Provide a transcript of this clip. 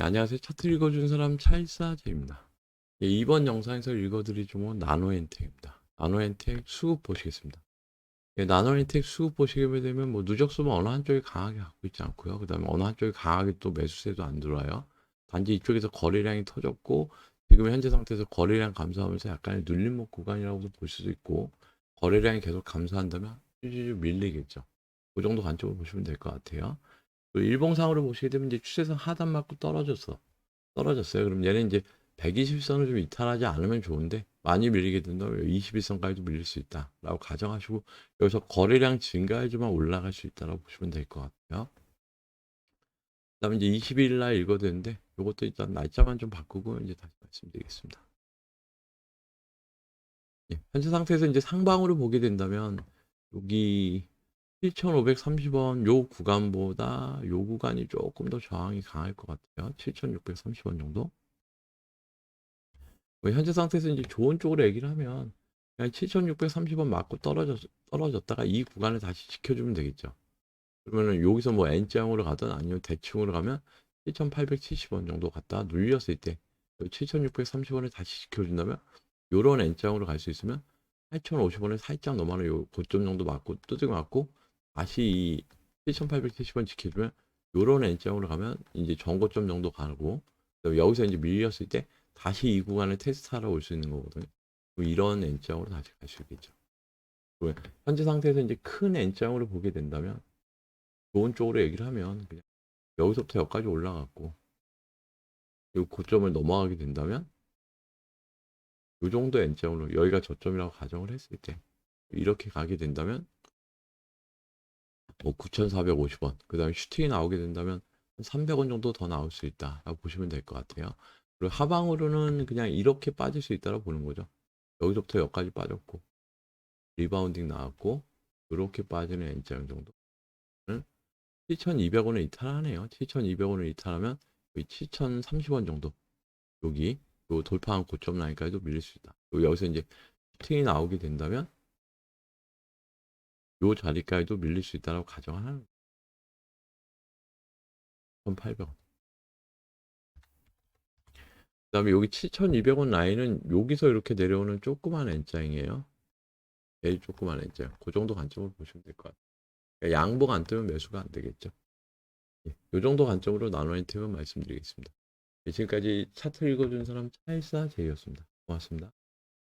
예, 안녕하세요. 차트 읽어준 사람 찰사제입니다. 예, 이번 영상에서 읽어드릴 종목은 나노엔텍입니다. 나노엔텍 수급 보시겠습니다. 예, 나노엔텍 수급 보시게 되면 뭐 누적수만 어느 한쪽이 강하게 갖고 있지 않고요. 그 다음에 어느 한쪽이 강하게 또 매수세도 안 들어와요. 단지 이쪽에서 거래량이 터졌고 지금 현재 상태에서 거래량 감소하면서 약간의 눌림목 구간이라고도 볼 수도 있고 거래량이 계속 감소한다면 쭈쭈쭈 밀리겠죠. 그 정도 관점으로 보시면 될 것 같아요. 그 일봉상으로 보시게 되면 이제 추세선 하단 맞고 떨어졌어. 떨어졌어요. 그럼 얘는 이제 120선을 좀 이탈하지 않으면 좋은데 많이 밀리게 된다면 21선까지도 밀릴 수 있다라고 가정하시고 여기서 거래량 증가해주면 올라갈 수 있다라고 보시면 될 것 같아요. 그다음에 이제 22일 날 읽어드는데 이것도 일단 날짜만 좀 바꾸고 이제 다시 말씀드리겠습니다. 예, 현재 상태에서 이제 상방으로 보게 된다면 여기 7,530원 요 구간보다 요 구간이 조금 더 저항이 강할 것 같아요. 7,630원 정도. 뭐 현재 상태에서 이제 좋은 쪽으로 얘기를 하면 그냥 7,630원 맞고 떨어졌, 떨어졌다가 이 구간을 다시 지켜주면 되겠죠. 그러면은 여기서 뭐 N장으로 가든 아니면 대충으로 가면 7,870원 정도 갔다가 눌렸을 때 7,630원을 다시 지켜준다면 요런 N장으로 갈 수 있으면 8,050원을 살짝 넘어가는 요 고점 정도 맞고 두드겨 맞고 다시 이 7,870원 지켜주면 요런 N장으로 가면 이제 전고점 정도 가고 여기서 이제 밀렸을 때 다시 이 구간을 테스트하러 올 수 있는 거거든요. 이런 N장으로 다시 갈 수 있겠죠. 현재 상태에서 이제 큰 N장으로 보게 된다면 좋은 쪽으로 얘기를 하면 그냥 여기서부터 여기까지 올라갔고 이 고점을 넘어가게 된다면 이 정도 N장으로 여기가 저점이라고 가정을 했을 때 이렇게 가게 된다면 뭐 9,450원 그 다음에 슈팅이 나오게 된다면 300원 정도 더 나올 수 있다 라고 보시면 될 것 같아요. 그리고 하방으로는 그냥 이렇게 빠질 수 있다고 보는 거죠. 여기서부터 여기까지 빠졌고 리바운딩 나왔고 이렇게 빠지는 N장 정도. 7,200원을 이탈하네요. 7,200원을 이탈하면 거의 7,030원 정도. 여기 요 돌파한 고점 라인까지도 밀릴 수 있다. 여기서 이제 슈팅이 나오게 된다면 요 자리까지도 밀릴 수 있다라고 가정을 하는 1,800원. 그 다음에 여기 7,200원 라인은 여기서 이렇게 내려오는 조그만 N장이에요. 제일 조그만 N장. 그 정도 관점으로 보시면 될 것 같아요. 그러니까 양보가 안 뜨면 매수가 안 되겠죠. 예, 요 정도 관점으로 나눠인 템은 말씀드리겠습니다. 예, 지금까지 차트 읽어준 사람 찰사 제이였습니다. 고맙습니다.